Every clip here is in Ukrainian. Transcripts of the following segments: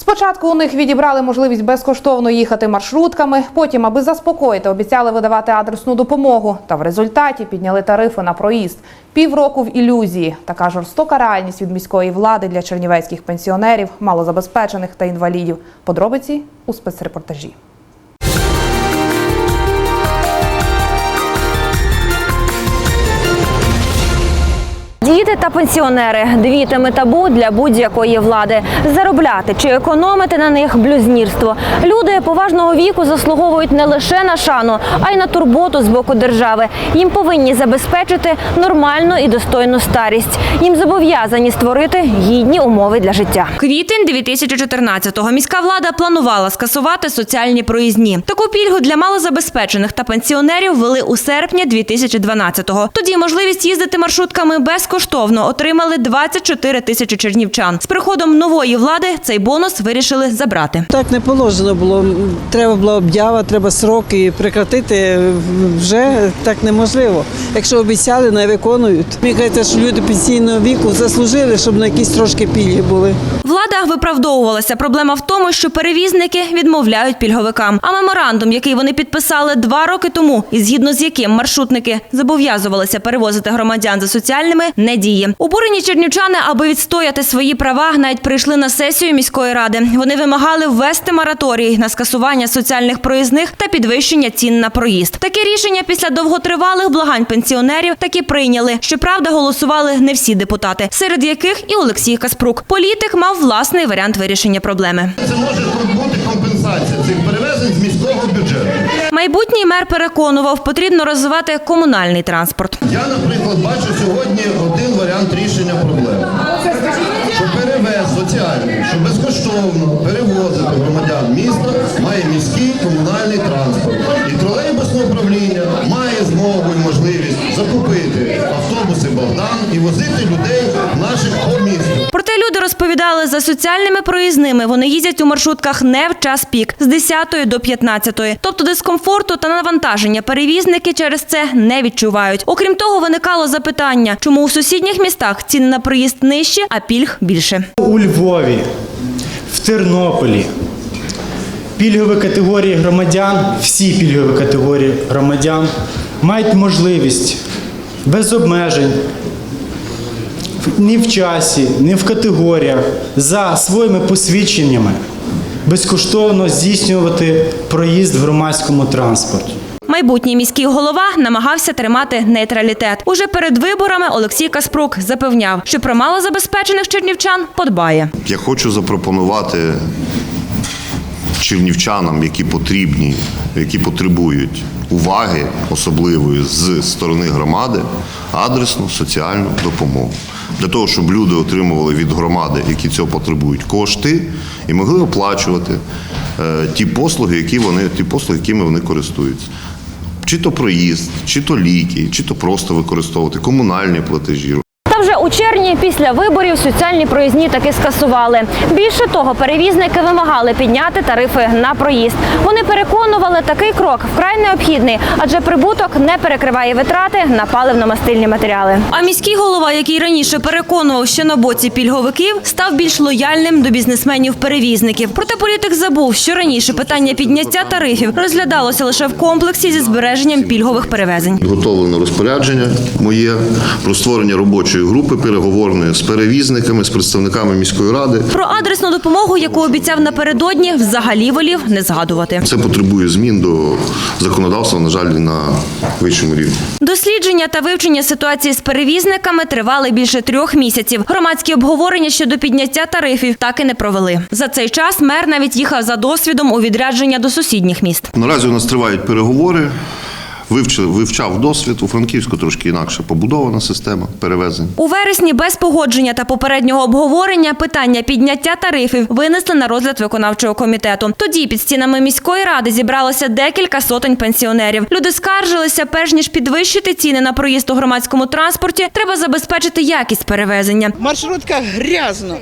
Спочатку у них відібрали можливість безкоштовно їхати маршрутками, потім, аби заспокоїти, обіцяли видавати адресну допомогу. Та в результаті підняли тарифи на проїзд. Півроку в ілюзії. Така жорстока реальність від міської влади для чернівецьких пенсіонерів, малозабезпечених та інвалідів. Подробиці у спецрепортажі. Діти та пенсіонери дві теми табу для будь-якої влади. Заробляти чи економити на них блюзнірство. Люди поважного віку заслуговують не лише на шану, а й на турботу з боку держави. Їм повинні забезпечити нормальну і достойну старість. Їм зобов'язані створити гідні умови для життя. Квітень 2014-го міська влада планувала скасувати соціальні проїзні. Таку пільгу для малозабезпечених та пенсіонерів ввели у серпні 2012-го. Тоді можливість їздити маршрутками безкоштовно отримали 24 тисячі чернівчан. З приходом нової влади цей бонус вирішили забрати. Так не положено було. Треба була об'ява, треба сроки і прекратити вже так неможливо. Якщо обіцяли, не виконують. Мені кажеться, що люди пенсійного віку заслужили, щоб на якісь трошки пільги були. Влада виправдовувалася. Проблема в тому, що перевізники відмовляють пільговикам. А меморандум, який вони підписали два роки тому, і згідно з яким маршрутники зобов'язувалися перевозити громадян за соціальними, не діє. Обурені чернівчани, аби відстояти свої права, навіть прийшли на сесію міської ради. Вони вимагали ввести мораторій на скасування соціальних проїзних та підвищення цін на проїзд. Таке рішення після довготривалих благань пенсіонерів таки прийняли. Щоправда, голосували не всі депутати, серед яких і Олексій Каспрук. Політик мав власний варіант вирішення проблеми. Це може бути компенсація цих перевезень з міського бюджету. Майбутній мер переконував, потрібно розвивати комунальний транспорт. Я, наприклад, бачу сьогодні варіант рішення проблеми. Що перевез соціальний, що безкоштовно перевозити громадян міста має міський комунальний транспорт. І тролейбусне управління має змогу і можливість закупити автобуси Богдан і возити людей за соціальними проїзними вони їздять у маршрутках не в час пік з 10 до 15. Тобто дискомфорту та навантаження перевізники через це не відчувають. Окрім того, виникало запитання, чому у сусідніх містах ціни на проїзд нижчі, а пільг більше. У Львові, в Тернополі пільгові категорії громадян, всі пільгові категорії громадян мають можливість без обмежень ні в часі, ні в категоріях за своїми посвідченнями безкоштовно здійснювати проїзд в громадському транспорті. Майбутній міський голова намагався тримати нейтралітет. Уже перед виборами Олексій Каспрук запевняв, що про малозабезпечених чернівчан подбає. Я хочу запропонувати чернівчанам, які потрібні, які потребують уваги особливої з сторони громади, адресну соціальну допомогу. Для того, щоб люди отримували від громади, які цього потребують, кошти і могли оплачувати е, ті послуги, які вони, ті послуги, якими вони користуються. Чи то проїзд, чи то ліки, чи то просто використовувати комунальні платежі. У червні після виборів соціальні проїзні таки скасували. Більше того, перевізники вимагали підняти тарифи на проїзд. Вони переконували, такий крок вкрай необхідний, адже прибуток не перекриває витрати на паливно-мастильні матеріали. А міський голова, який раніше переконував, що на боці пільговиків, став більш лояльним до бізнесменів-перевізників. Проте політик забув, що раніше питання підняття тарифів розглядалося лише в комплексі зі збереженням пільгових перевезень. Підготовлено розпорядження моє про створення робочої групи переговорної з перевізниками, з представниками міської ради. Про адресну допомогу, яку обіцяв напередодні, взагалі волів не згадувати. Це потребує змін до законодавства, на жаль, на вищому рівні. Дослідження та вивчення ситуації з перевізниками тривали більше трьох місяців. Громадські обговорення щодо підняття тарифів так і не провели. За цей час мер навіть їхав за досвідом у відрядження до сусідніх міст. Наразі у нас тривають переговори. Вивчив, вивчав досвід. У Франківську трошки інакше побудована система перевезень. У вересні без погодження та попереднього обговорення питання підняття тарифів винесли на розгляд виконавчого комітету. Тоді під стінами міської ради зібралося декілька сотень пенсіонерів. Люди скаржилися, перш ніж підвищити ціни на проїзд у громадському транспорті, треба забезпечити якість перевезення. В маршрутках грязно,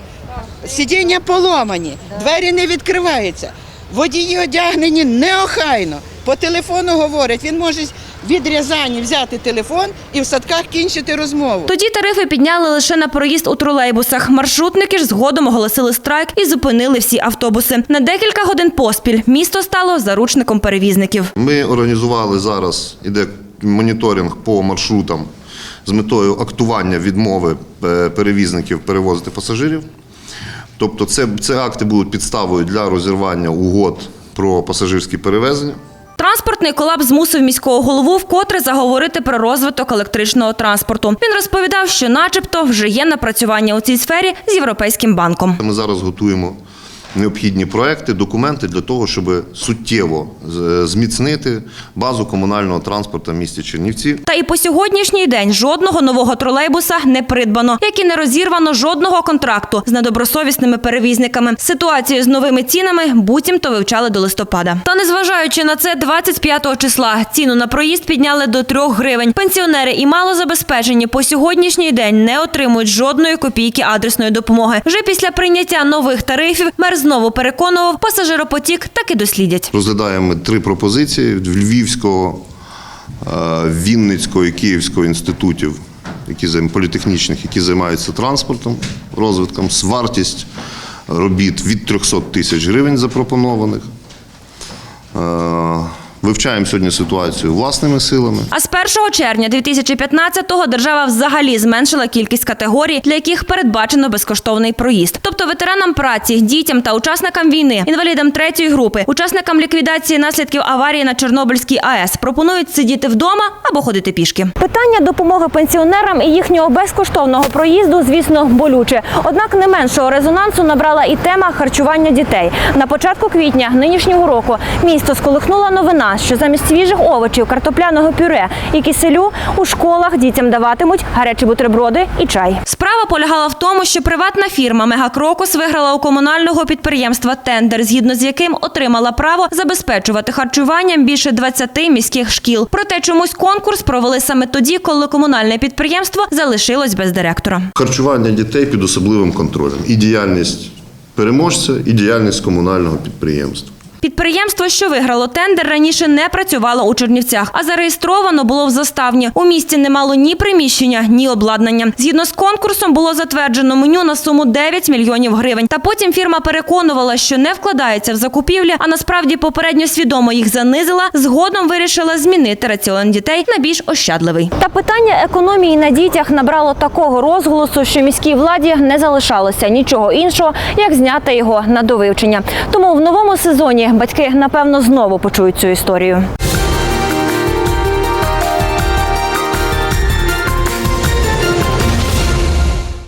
сидіння поломані, двері не відкриваються, водії одягнені неохайно. По телефону говорять, він може від Рязані взяти телефон і в садках кінчити розмову. Тоді тарифи підняли лише на проїзд у тролейбусах. Маршрутники ж згодом оголосили страйк і зупинили всі автобуси. На декілька годин поспіль місто стало заручником перевізників. Ми організували зараз іде моніторинг по маршрутам з метою актування відмови е, перевізників перевозити пасажирів. Тобто, це, це акти будуть підставою для розірвання угод про пасажирські перевезення. Транспортний колапс змусив міського голову вкотре заговорити про розвиток електричного транспорту. Він розповідав, що, начебто, вже є напрацювання у цій сфері з європейським банком. Ми зараз готуємо необхідні проекти, документи для того, щоб суттєво зміцнити базу комунального транспорту в місті Чернівці. Та і по сьогоднішній день жодного нового тролейбуса не придбано, як і не розірвано жодного контракту з недобросовісними перевізниками. Ситуацію з новими цінами буцімто вивчали до листопада. Та незважаючи на це, 25 числа ціну на проїзд підняли до 3 гривень. Пенсіонери і малозабезпечені по сьогоднішній день не отримують жодної копійки адресної допомоги. Вже після прийняття нових тарифів мер знову переконував, пасажиропотік таки дослідять. Розглядаємо три пропозиції Львівського, е, Вінницького і Київського інститутів, які політехнічних, які займаються транспортом, розвитком, вартість робіт від 300 тисяч гривень запропонованих. Вивчаємо сьогодні ситуацію власними силами. А з 1 червня 2015-го держава взагалі зменшила кількість категорій, для яких передбачено безкоштовний проїзд. Тобто ветеранам праці, дітям та учасникам війни, інвалідам третьої групи, учасникам ліквідації наслідків аварії на Чорнобильській АЕС пропонують сидіти вдома або ходити пішки. Питання допомоги пенсіонерам і їхнього безкоштовного проїзду, звісно, болюче. Однак не меншого резонансу набрала і тема харчування дітей. На початку квітня нинішнього року місто сколихнула новина, що замість свіжих овочів, картопляного пюре і киселю у школах дітям даватимуть гарячі бутерброди і чай. Справа полягала в тому, що приватна фірма Мегакрокус виграла у комунального підприємства тендер, згідно з яким отримала право забезпечувати харчуванням більше 20 міських шкіл. Проте чомусь конкурс провели саме тоді, коли комунальне підприємство залишилось без директора. Харчування дітей під особливим контролем. І діяльність переможця, і діяльність комунального підприємства. Підприємство, що виграло тендер, раніше не працювало у Чернівцях, а зареєстровано було в заставні. У місті не мало ні приміщення, ні обладнання. Згідно з конкурсом було затверджено меню на суму 9 мільйонів гривень. Та потім фірма переконувала, що не вкладається в закупівлі, а насправді попередньо свідомо їх занизила. Згодом вирішила змінити раціон дітей на більш ощадливий. Та питання економії на дітях набрало такого розголосу, що міській владі не залишалося нічого іншого, як зняти його на довивчення. Тому в новому сезоні батьки напевно знову почують цю історію.